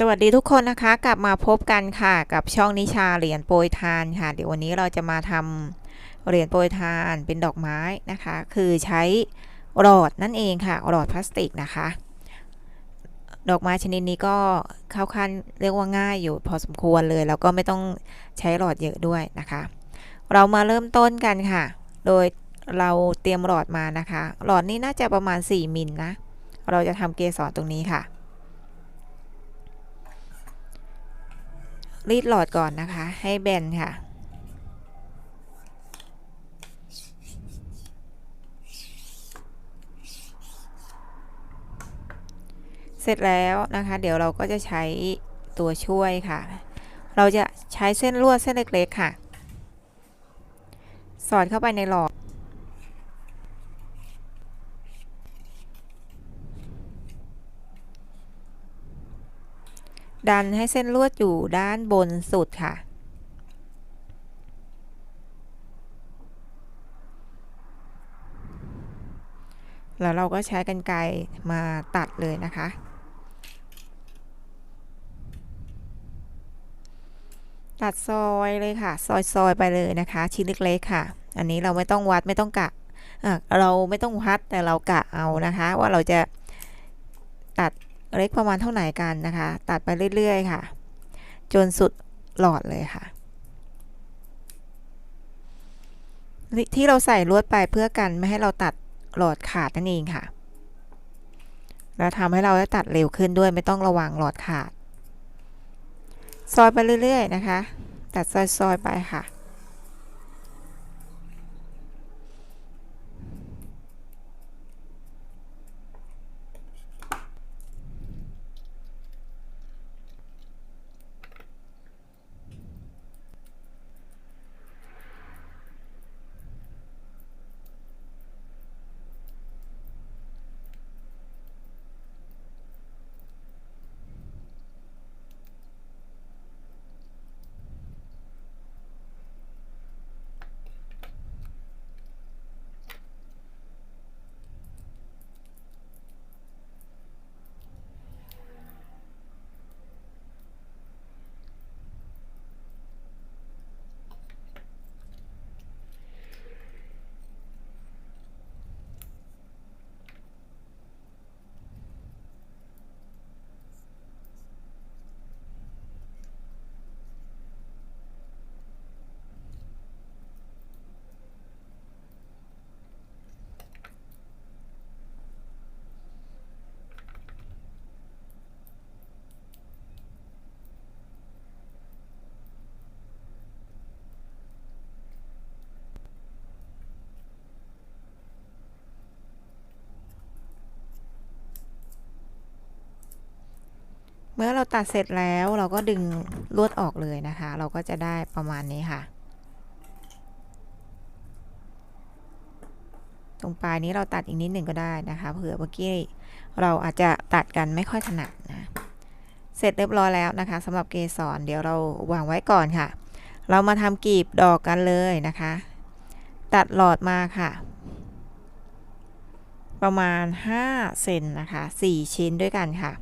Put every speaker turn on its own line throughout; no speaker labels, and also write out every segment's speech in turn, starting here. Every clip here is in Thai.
สวัสดีทุกคนนะคะ กลับมาพบกันค่ะ กับช่องนิชาเหรียญโปรยทานค่ะ เดี๋ยววันนี้เราจะมาทำเหรียญโปรยทานเป็นดอกไม้นะคะ คือใช้หลอดนั่นเองค่ะหลอดพลาสติกนะคะ ดอกไม้ชนิดนี้ก็เข้าขั้นเรียกว่าง่ายอยู่พอสมควรเลย แล้วก็ไม่ต้องใช้หลอดเยอะด้วยนะคะ เรามาเริ่มต้นกันค่ะ โดยเราเตรียมหลอดมานะคะ หลอดนี้น่าจะประมาณ 4มิลนะเราจะทำเกสรตรงนี้ค่ะ รีดหลอดก่อนนะคะ ให้แบนค่ะ เสร็จแล้วนะคะ เดี๋ยวเราก็จะใช้ตัวช่วยค่ะ เราจะใช้เส้นลวดเส้นเล็กๆค่ะ สอดเข้าไปในหลอด ดันให้เส้นลวดอยู่ด้านบนสุดค่ะ แล้วเราก็ใช้กันไกรมาตัดเลยนะคะ ตัดซอยเลยค่ะ ซอยซอยไปเลยนะคะ ชิ้นเล็กๆค่ะ อันนี้เราไม่ต้องวัดไม่ต้องกะะเราไม่ต้องวัดแต่เรากะเอานะคะ ว่าเราจะตัด เล็กประมาณเท่าไหร่กันนะคะ ตัดไปเรื่อยๆค่ะ จนสุดหลอดเลยค่ะ ที่เราใส่ลวดไปเพื่อกันไม่ให้เราตัดหลอดขาดนั่นเองค่ะ แล้วทำให้เราได้ตัดเร็วขึ้นด้วยไม่ต้องระวังหลอดขาด ซอยไปเรื่อยๆนะคะ ตัดซอยๆไปค่ะ เมื่อเราตัดเสร็จแล้วเราก็ดึงลวดออกเลยนะคะ เราก็จะได้ประมาณนี้ค่ะ ตรงปลายนี้เราตัดอีกนิดหนึ่งก็ได้นะคะเผื่อเมื่อกี้เราอาจจะตัดกันไม่ค่อยถนัดนะเสร็จเรียบร้อยแล้วนะคะสำหรับเกสรเดี๋ยวเราวางไว้ก่อนค่ะ เรามาทำกีบดอกกันเลยนะคะ ตัดหลอดมาค่ะ ประมาณ 5 เซนนะคะ 4 ชิ้นด้วยกันค่ะ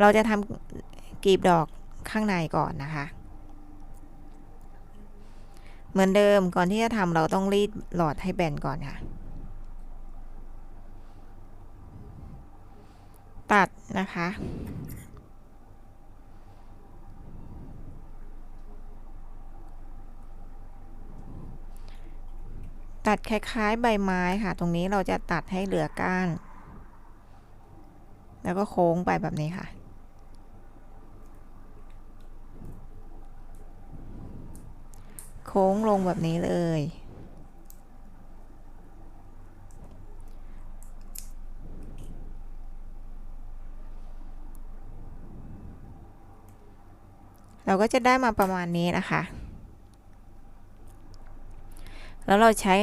เราจะทำกลีบดอกข้างในก่อนนะคะ เหมือนเดิมก่อนที่จะทำเราต้องรีดหลอดให้แบนก่อนค่ะ ตัดนะคะตัดคล้ายๆ ใบไม้ค่ะ ตรงนี้เราจะตัดให้เหลือก้าน แล้วก็โค้งไปแบบนี้ค่ะ โค้งลงแบบนี้เลย เราก็จะได้มาประมาณนี้นะคะ แล้วเราใช้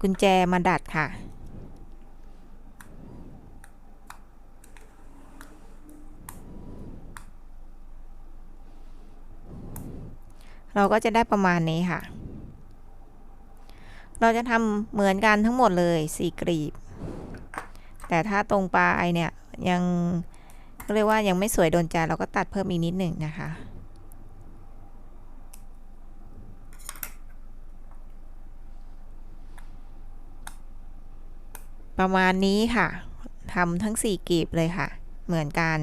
กุญแจมาดัดค่ะ เราก็จะได้ประมาณนี้ค่ะ เราจะทำเหมือนกันทั้งหมดเลยสี่กลีบ แต่ถ้าตรงปลายเนี่ยยังเรียกว่ายังไม่สวยโดนใจเราก็ตัดเพิ่มอีกนิดหนึ่งนะคะประมาณนี้ค่ะทำทั้ง 4กีบเลยค่ะ เหมือนกัน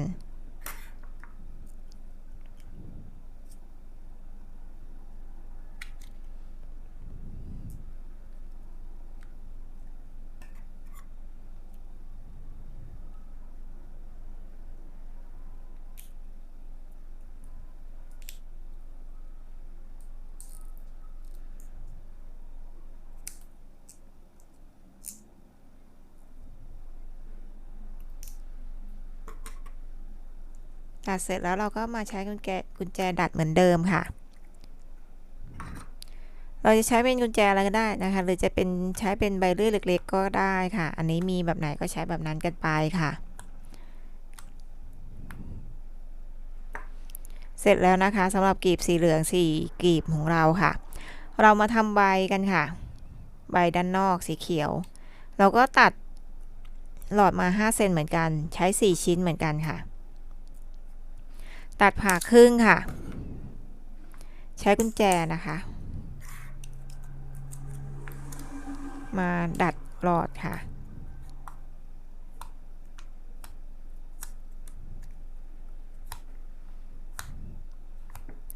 ัดเสร็จแล้วเราก็มาใช้กุญแจกุญแจดัดเหมือนเดิมค่ะ เราจะใช้เป็นกุญแจอะไรก็ได้นะคะ หรือจะเป็นใช้เป็นใบเลื่อยเล็ก ๆ ก็ได้ค่ะ อันนี้มีแบบไหนก็ใช้แบบนั้นกันไปค่ะ เสร็จแล้วนะคะสำหรับกลีบสีเหลืองสี่กลีบของเราค่ะ เรามาทำใบกันค่ะ ใบด้านนอกสีเขียว เราก็ตัดหลอดมา5เซนเหมือนกัน ใช้ 4 ชิ้นเหมือนกันค่ะ ตัดผ่าครึ่งค่ะ ใช้กุญแจนะคะ มาดัดหลอดค่ะ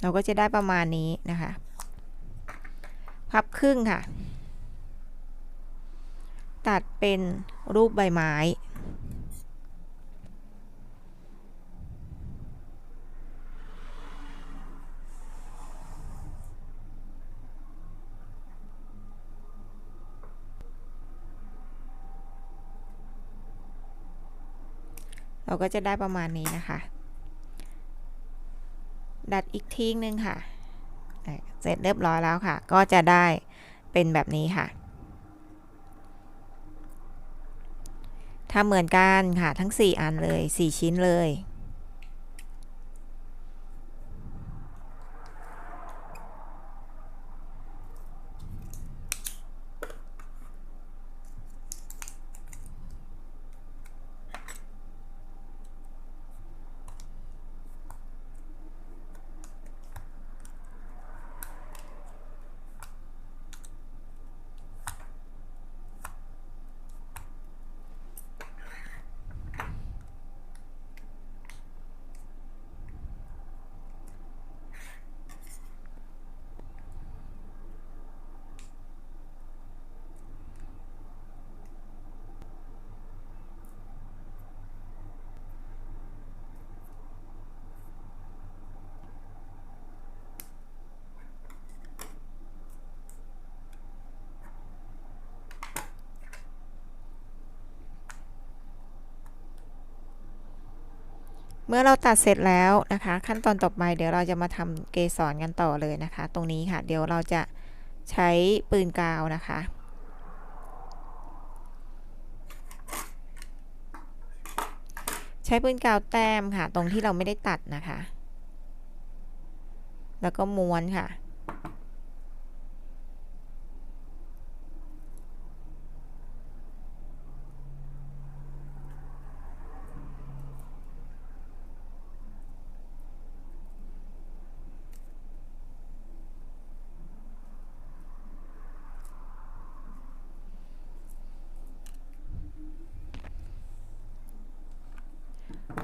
เราก็จะได้ประมาณนี้นะคะ พับครึ่งค่ะ ตัดเป็นรูปใบไม้ เราก็จะได้ประมาณนี้นะคะ ดัดอีกทีนึงค่ะ เสร็จเรียบร้อยแล้วค่ะ ก็จะได้เป็นแบบนี้ค่ะทำเหมือนกันค่ะทั้ง 4 อันเลย 4 ชิ้นเลย มื่อเราตัดเสร็จแล้วนะคะ ขั้นตอนต่อไปเดี๋ยวเราจะมาทำเกสรกันต่อเลยนะคะ ตรงนี้ค่ะ เดี๋ยวเราจะใช้ปืนกาวนะคะ ใช้ปืนกาวแต้มค่ะ ตรงที่เราไม่ได้ตัดนะคะ แล้วก็ม้วนค่ะ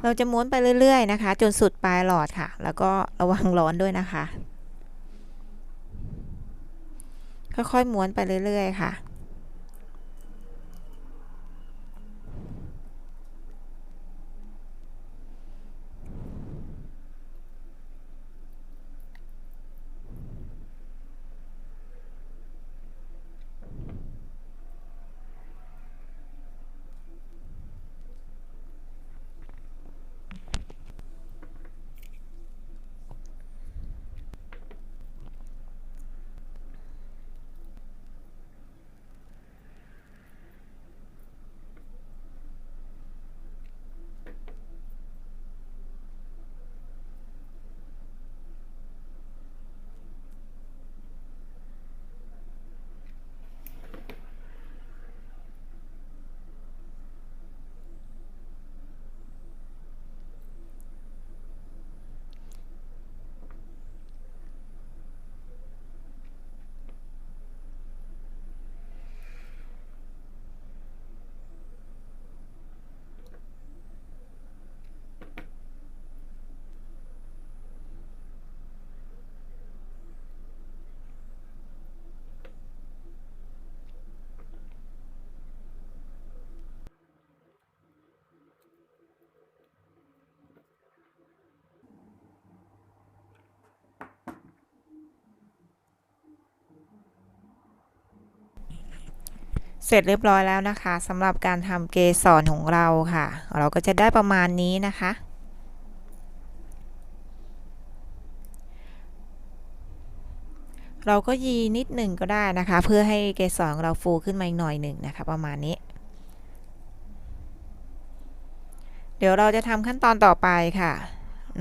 เราจะม้วนไปเรื่อยๆนะคะ จนสุดปลายหลอดค่ะ แล้วก็ระวังร้อนด้วยนะคะ ค่อยๆม้วนไปเรื่อยๆค่ะ เสร็จเรียบร้อยแล้วนะคะสำหรับการทำเกสรของเราค่ะ เราก็จะได้ประมาณนี้นะคะ เราก็ยีนิดหนึ่งก็ได้นะคะ เพื่อให้เกสรของเราฟูขึ้นมาอีกหน่อยหนึ่งนะคะ ประมาณนี้ เดี๋ยวเราจะทำขั้นตอนต่อไปค่ะ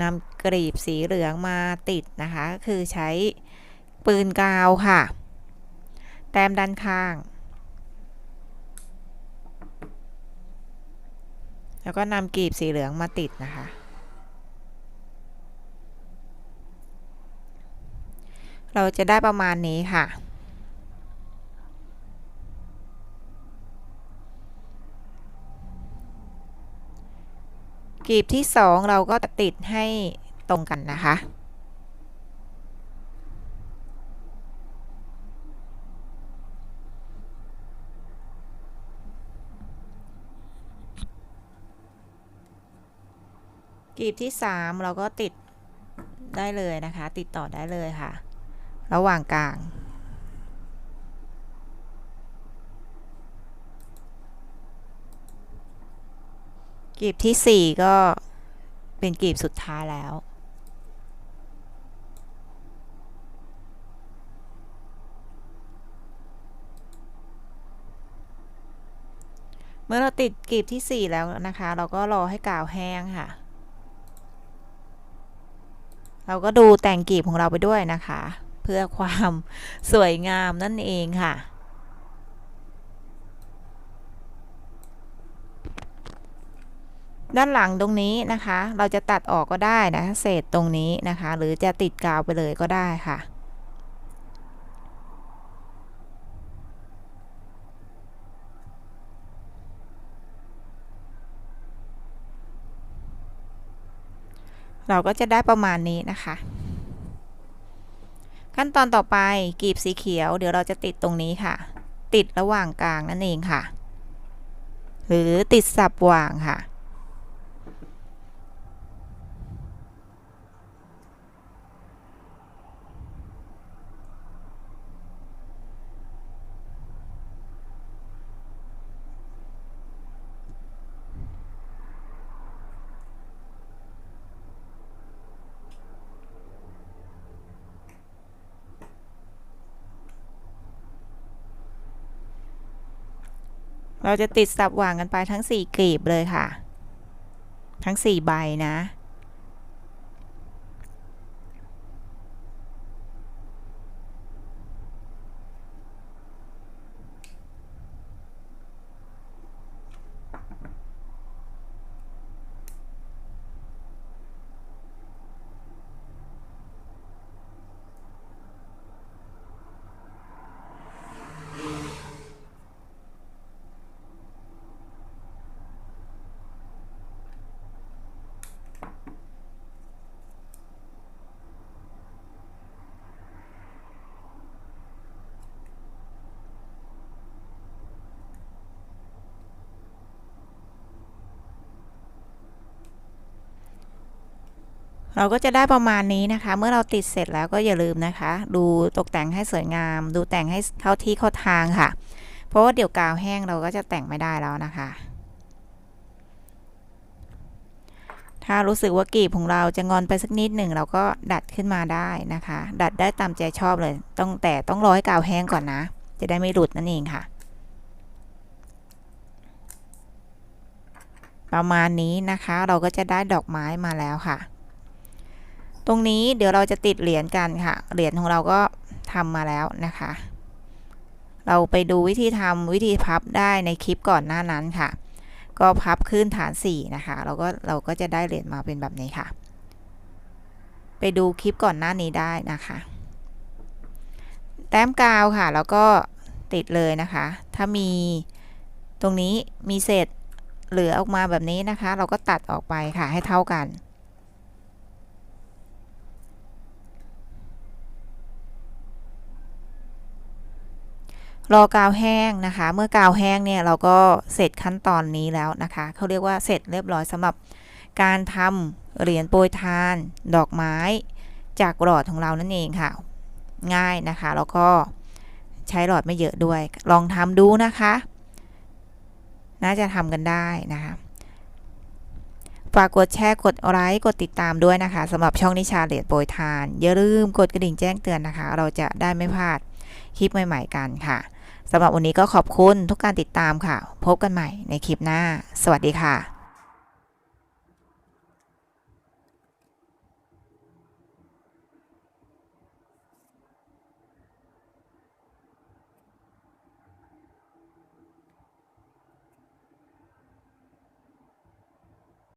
นำกรีบสีเหลืองมาติดนะคะ คือใช้ปืนกาวค่ะ แต้มด้านข้าง แล้วก็นำกรีบสีเหลืองมาติดนะคะ เราจะได้ประมาณนี้ค่ะกลีบที่สองเราก็ติดให้ตรงกันนะคะ กลีบที่สามเราก็ติดได้เลยนะคะ ติดต่อได้เลยค่ะ ระหว่างกลาง กลีบที่สี่ก็เป็นกลีบสุดท้ายแล้วเมื่อเราติดกลีบที่ 4 แล้วนะคะ เราก็รอให้กาวแห้งค่ะ เราก็ดูแต่งกลีบของเราไปด้วยนะคะ เพื่อความสวยงามนั่นเองค่ะด้านหลังตรงนี้นะคะ เราจะตัดออกก็ได้นะ เศษตรงนี้นะคะ หรือจะติดกาวไปเลยก็ได้ค่ะ เราก็จะได้ประมาณนี้นะคะ ขั้นตอนต่อไปกลีบสีเขียว เดี๋ยวเราจะติดตรงนี้ค่ะ ติดระหว่างกลางนั่นเองค่ะ หรือติดสับว่างค่ะ เราจะติดสับว่างกันไปทั้ง 4กลีบเลยค่ะ ทั้ง 4 ใบนะ เราก็จะได้ประมาณนี้นะคะ เมื่อเราติดเสร็จแล้วก็อย่าลืมนะคะ ดูตกแต่งให้สวยงาม ดูแต่งให้เข้าที่เข้าทางค่ะ เพราะว่าเดี๋ยวกาวแห้งเราก็จะแต่งไม่ได้แล้วนะคะ ถ้ารู้สึกว่ากีบของเราจะงอนไปสักนิดหนึ่งเราก็ดัดขึ้นมาได้นะคะ ดัดได้ตามใจชอบเลย ต้องแต่ต้องรอให้กาวแห้งก่อนนะ จะได้ไม่หลุดนั่นเองค่ะ ประมาณนี้นะคะเราก็จะได้ดอกไม้มาแล้วค่ะ ตรงนี้เดี๋ยวเราจะติดเหรียญกันค่ะ เหรียญของเราก็ทำมาแล้วนะคะ เราไปดูวิธีทำวิธีพับได้ในคลิปก่อนหน้านั้นค่ะ ก็พับขึ้นฐาน 4 นะคะ เราก็เราก็จะได้เหรียญมาเป็นแบบนี้ค่ะ ไปดูคลิปก่อนหน้านี้ได้นะคะ แต้มกาวค่ะ แล้วก็ติดเลยนะคะ ถ้ามีตรงนี้มีเศษเหลือออกมาแบบนี้นะคะ เราก็ตัดออกไปค่ะให้เท่ากัน รอกาวแห้งนะคะ เมื่อกาวแห้งเนี่ยเราก็เสร็จขั้นตอนนี้แล้วนะคะ เขาเรียกว่าเสร็จเรียบร้อยสำหรับการทำเหรียญโปรยทาน ดอกไม้จากหลอดของเรานั่นเองค่ะ ง่ายนะคะ แล้วก็ใช้หลอดไม่เยอะด้วย ลองทำดูนะคะ น่าจะทำกันได้นะคะฝากกดแชร์กดไลค์กดติดตามด้วยนะคะสำหรับช่องนิชาเลดโปรยทาน อย่าลืมกดกระดิ่งแจ้งเตือนนะคะ เราจะได้ไม่พลาดคลิปใหม่ ๆ กันค่ะ สำหรับวันนี้ก็ขอบคุณทุกการติดตามค่ะ พบกันใหม่ในคลิปหน้า สวัสดีค่ะ